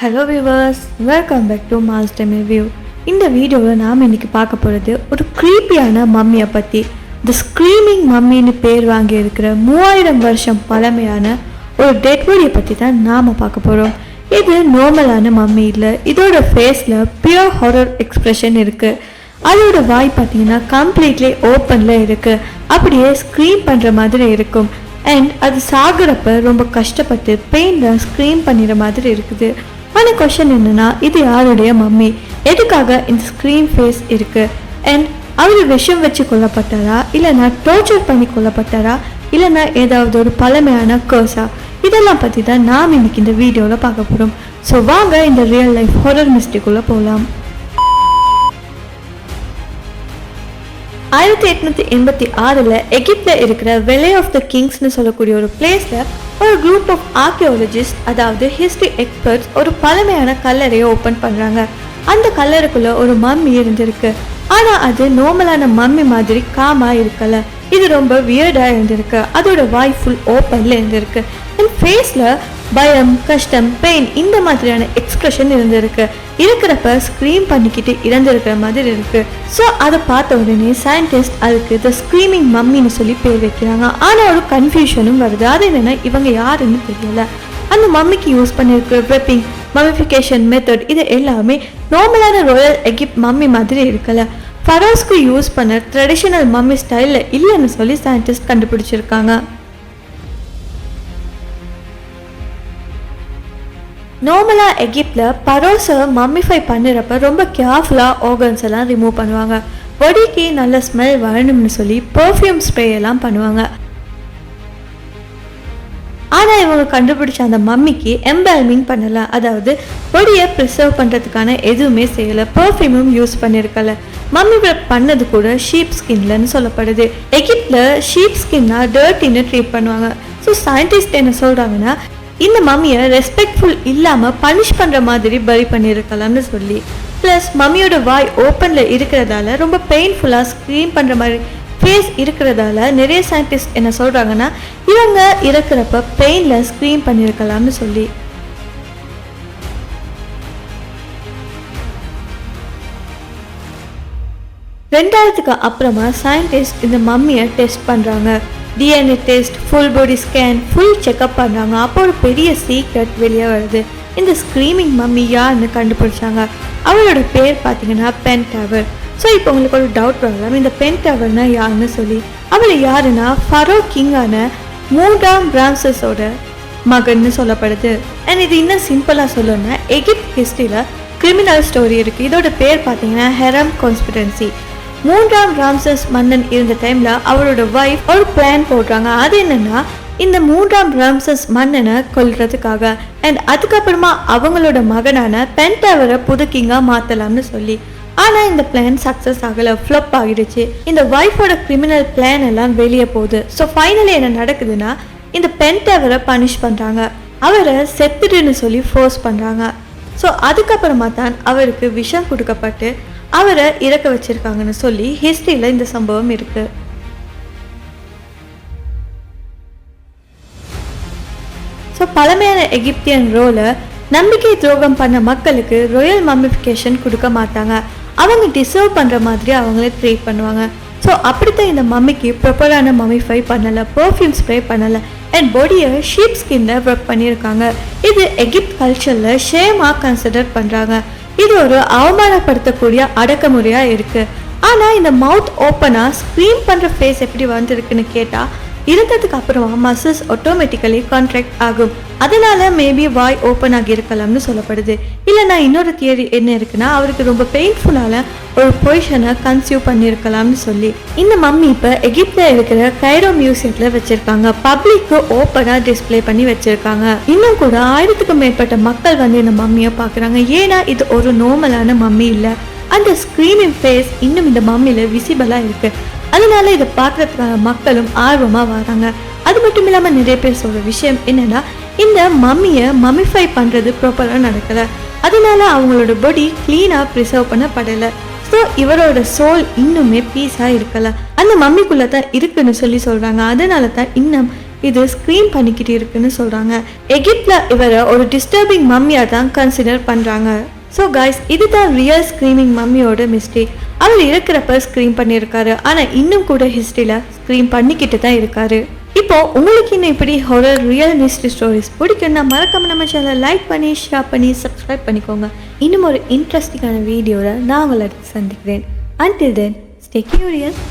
Hello viewers welcome back to master view இந்த வீடியோவில் நாம் இன்னைக்கு பார்க்க போகிறது ஒரு க்ரீப்பியான மம்மியை பற்றி த ஸ்க்ரீமிங் மம்மின்னு பேர் வாங்கி இருக்கிற மூவாயிரம் வருஷம் பழமையான ஒரு டெட் பாடியை பற்றி தான் நாம் பார்க்க போகிறோம் இது நார்மலான மம்மி இல்லை இதோட ஃபேஸில் பியூர் ஹாரர் எக்ஸ்ப்ரெஷன் இருக்குது அதோட வாய் பார்த்தீங்கன்னா கம்ப்ளீட்லி ஓப்பனில் இருக்குது அப்படியே ஸ்க்ரீம் பண்ணுற மாதிரி இருக்கும். அண்ட் அது சாகுறப்ப ரொம்ப கஷ்டப்பட்டு பெயினில் ஸ்க்ரீம் பண்ணிடுற மாதிரி இருக்குது. ஆனால் கொஷன் என்னன்னா இது யாருடைய மம்மி? எதுக்காக இந்த ஸ்க்ரீன் ஃபேஸ் இருக்கு? அண்ட் அவர் விஷம் வச்சு கொல்லப்பட்டாரா? இல்லைனா டோர்ச்சர் பண்ணி கொல்லப்பட்டாரா? இல்லைன்னா ஏதாவது ஒரு பழமையான கர்ஸா இதெல்லாம் பற்றி தான் நாம் இன்னைக்கு இந்த வீடியோவில் பார்க்க போகிறோம் ஸோ வாங்க இந்த ரியல் லைஃப் ஹொரர் மிஸ்டேக்குள்ளே போகலாம் ஆயிரத்தி எட்நூத்தி எண்பத்தி ஆறில் எகிப்தில் இருக்கிற வெலே ஆஃப் த கிங்ஸ்னு சொல்லக்கூடிய ஒரு பிளேஸில் ஒரு குரூப் ஆஃப் ஆர்கியோலஜிஸ்ட் அதாவது ஹிஸ்ட்ரி எக்ஸ்பர்ட்ஸ் ஒரு பழமையான கல்லறையை ஓப்பன் பண்ணுறாங்க அந்த கல்லறைக்குள்ள ஒரு மம்மி இருந்திருக்கு. ஆனால் அது நார்மலான மம்மி மாதிரி காமாக இருக்கல. இது ரொம்ப வியர்டாக இருந்திருக்கு. அதோட வாய் ஃபுல் ஓப்பனில் இருந்திருக்கு. ஃபேஸில் பயம் கஷ்டம் பெயின் இந்த மாதிரியான எக்ஸ்பிரஷன் இருந்திருக்கு. இருக்கிறப்ப ஸ்க்ரீம் பண்ணிக்கிட்டு இறந்துருக்கிற மாதிரி இருக்கு. ஸோ அதை பார்த்த உடனே சயின்டிஸ்ட் அதுக்கு த ஸ்க்ரீமிங் மம்மின்னு சொல்லி பேர் வைக்கிறாங்க. ஆனால் ஒரு கன்ஃபியூஷனும் வருது. அது என்னென்னா இவங்க யாருன்னு தெரியல. அந்த மம்மிக்கு யூஸ் பண்ணியிருக்கிற வெப்பிங் மமிஃபிகேஷன் மெத்தட் இது எல்லாமே நார்மலான ராயல் எகிப்ட் மம்மி மாதிரி இருக்கல. ஃபரோஸ்க்கு யூஸ் பண்ண ட்ரெடிஷனல் மம்மி ஸ்டைலில் இல்லைன்னு சொல்லி சயின்டிஸ்ட் கண்டுபிடிச்சிருக்காங்க. நார்மலாக எகிப்டில் பரோஸை மம்மிஃபை பண்ணுறப்ப ரொம்ப கேர்ஃபுல்லாக ஆர்கன்ஸ் எல்லாம் ரிமூவ் பண்ணுவாங்க. பொடிக்கு நல்ல ஸ்மெல் வரணும்னு சொல்லி பர்ஃப்யூம் ஸ்ப்ரே எல்லாம் பண்ணுவாங்க. ஆனால் இவங்க கண்டுபிடிச்ச அந்த மம்மிக்கு எம்பல்மிங் பண்ணலை. அதாவது பொடியை ப்ரிசர்வ் பண்ணுறதுக்கான எதுவுமே செய்யலை. பர்ஃப்யூமும் யூஸ் பண்ணியிருக்கல மம்மி பண்ணது கூட ஷீப் ஸ்கின்லன்னு சொல்லப்படுது. எகிப்டில் ஷீப் ஸ்கின்னா டர்ட்டின்னு ட்ரீட் பண்ணுவாங்க. ஸோ சயின்டிஸ்ட் என்ன சொல்கிறாங்கன்னா இந்த மம்மியை ரெஸ்பெக்ட்ஃபுல் இல்லாமல் பனிஷ் பண்ணுற மாதிரி பரி பண்ணியிருக்கலாம்னு சொல்லி. ப்ளஸ் மம்மியோட வாய் ஓப்பனில் இருக்கிறதால ரொம்ப பெயின்ஃபுல்லாக ஸ்க்ரீன் பண்ணுற மாதிரி ஃபேஸ் இருக்கிறதால நிறைய சயின்டிஸ்ட் என்ன சொல்கிறாங்கன்னா இவங்க இறக்குறப்ப பெயினில் ஸ்க்ரீன் பண்ணியிருக்கலாம்னு சொல்லி. ரெண்டாயிரத்துக்கு அப்புறமா சயின்டிஸ்ட் இந்த மம்மியை டெஸ்ட் பண்ணுறாங்க DNA test full body scan full checkup பண்ணுறாங்க அப்போ ஒரு பெரிய சீக்ரெட் வெளியே வருது. இந்த ஸ்க்ரீமிங் மம்மி யாருன்னு கண்டுபிடிச்சாங்க. அவளோட பேர் பார்த்தீங்கன்னா பென் டவர் ஸோ இப்போ உங்களுக்கு ஒரு டவுட் வரலாம். இந்த பென் டவர்னா யாருன்னு சொல்லி. அவள் யாருன்னா ஃபரோ கிங்கான மூன்றாம் பிரான்சஸோட மகன்னு சொல்லப்படுது. அண்ட் இது இன்னும் சிம்பிளாக சொல்லணும்னா எகிப்த் ஹிஸ்ட்ரியில் கிரிமினல் ஸ்டோரி இருக்குது இதோட பேர் பார்த்தீங்கன்னா ஹெரம் கான்ஸ்பிடன்சி மூன்றாம் ராம்சஸ் மன்னன் இருந்த டைம்ல அவரோட ஒய்ஃப் ஒரு பிளான் போடுறாங்க. அது என்னன்னா இந்த மூன்றாம் ராம்சஸ் மன்னனை கொல்றதுக்காக. அண்ட் அதுக்கப்புறமா அவங்களோட மகனான பென்டவரை புது கிங்கா மாத்தலாம்னு சொல்லி. ஆனா இந்த பிளான் சக்சஸ் ஆகல. ஃப்ளப் ஆகிடுச்சு. இந்த ஒய்ஃபோட கிரிமினல் பிளான் எல்லாம் வெளியே போகுது. ஸோ ஃபைனலி என்ன நடக்குதுன்னா இந்த பென்டவரை பனிஷ் பண்றாங்க. அவரை செத்துடுன்னு சொல்லி ஃபோர்ஸ் பண்ணுறாங்க ஸோ அதுக்கப்புறமா தான் அவருக்கு விஷம் கொடுக்கப்பட்டு அவரை இறக்க வச்சிருக்காங்கன்னு சொல்லி ஹிஸ்ட்ரியில் இந்த சம்பவம் இருக்கு. ஸோ பழமையான எகிப்தியன் ரோலை நம்பிக்கை துரோகம் பண்ண மக்களுக்கு ரொயல் மம்மிஃபிகேஷன் கொடுக்க மாட்டாங்க. அவங்க டிசர்வ் பண்ணுற மாதிரி அவங்களே ட்ரீட் பண்ணுவாங்க. ஸோ அப்படித்தான் இந்த மம்மிக்கு ப்ரொப்பரான மம்மிஃபை பண்ணலை பர்ஃப்யூம் ஸ்ப்ரே பண்ணலை. அண்ட் பாடியை ஷீப் ஸ்கின்ல ஒர்க் பண்ணியிருக்காங்க இது எகிப்த் கல்ச்சரில் ஷேமாக கன்சிடர் பண்ணுறாங்க இது ஒரு அவமானப்படுத்தக்கூடிய அடக்குமுறையாக இருக்குது ஆனால் இந்த மவுத் ஓப்பனாக ஸ்க்ரீம் பண்ணுற ஃபேஸ் எப்படி வந்திருக்குன்னு கேட்டால் இருந்ததுக்கு அப்புறமா மசில்ஸ் ஆட்டோமேட்டிக்கலி கான்ட்ராக்ட் ஆகும். அதனால மேபி வாய் ஓப்பன் ஆகியிருக்கலாம்னு சொல்லப்படுது. இல்லைனா இன்னொரு தியரி என்ன இருக்குன்னா அவருக்கு ரொம்ப பெயின்ஃபுல்லான ஒரு பொய்ஷனை கன்சியூவ் பண்ணியிருக்கலாம்னு சொல்லி. இந்த மம்மி இப்போ எகிப்தில் இருக்கிற கைரோ மியூசியத்தில் வச்சுருக்காங்க. பப்ளிக்கு ஓப்பனாக டிஸ்ப்ளே பண்ணி வச்சுருக்காங்க. இன்னும் கூட ஆயிரத்துக்கும் மேற்பட்ட மக்கள் வந்து இந்த மம்மியை பார்க்குறாங்க. ஏன்னா இது ஒரு நார்மலான மம்மி இல்லை. அந்த ஸ்க்ரீனிங் ஃபேஸ் இன்னும் இந்த மம்மியில் விசிபிளாக இருக்குது அதனால இதை பார்க்கறதுக்காக மக்களும் ஆர்வமாக வராங்க. அது மட்டும் இல்லாமல் நிறைய பேர் சொல்கிற விஷயம் என்னன்னா இந்த மம்மியை மம்மிஃபை பண்ணுறது ப்ராப்பராக நடக்கலை. அதனால அவங்களோட பாடி க்ளீனாக ப்ரிசர்வ் பண்ணப்படலை. ஸோ இவரோட சோல் இன்னுமே பீஸாக இருக்கலை. அந்த மம்மிக்குள்ளே தான் இருக்குன்னு சொல்லி சொல்கிறாங்க அதனால தான் இன்னும் இது ஸ்க்ரீன் பண்ணிக்கிட்டு இருக்குன்னு சொல்கிறாங்க எகிப்தில் இவரை ஒரு டிஸ்டர்பிங் மம்மியாக தான் கன்சிடர் பண்ணுறாங்க ஸோ காய்ஸ் இதுதான் ரியல் ஸ்க்ரீமிங் மம்மியோட மிஸ்டேக் அவர் இருக்கிறப்ப ஸ்க்ரீம் பண்ணியிருக்காரு. ஆனால் இன்னும் கூட ஹிஸ்ட்ரியில் ஸ்க்ரீம் பண்ணிக்கிட்டு தான் இருக்காரு. இப்போ உங்களுக்கு இன்னும் இப்படி ஹொரர் ரியல் மிஸ்ட்ரி ஸ்டோரிஸ் பிடிக்குன்னா மறக்காம நம்ம சேனலை லைக் பண்ணி ஷேர் பண்ணி சப்ஸ்கிரைப் பண்ணிக்கோங்க. இன்னும் ஒரு இன்ட்ரெஸ்டிங்கான வீடியோவில் நான் உங்களை சந்திக்கிறேன். Until then stay curious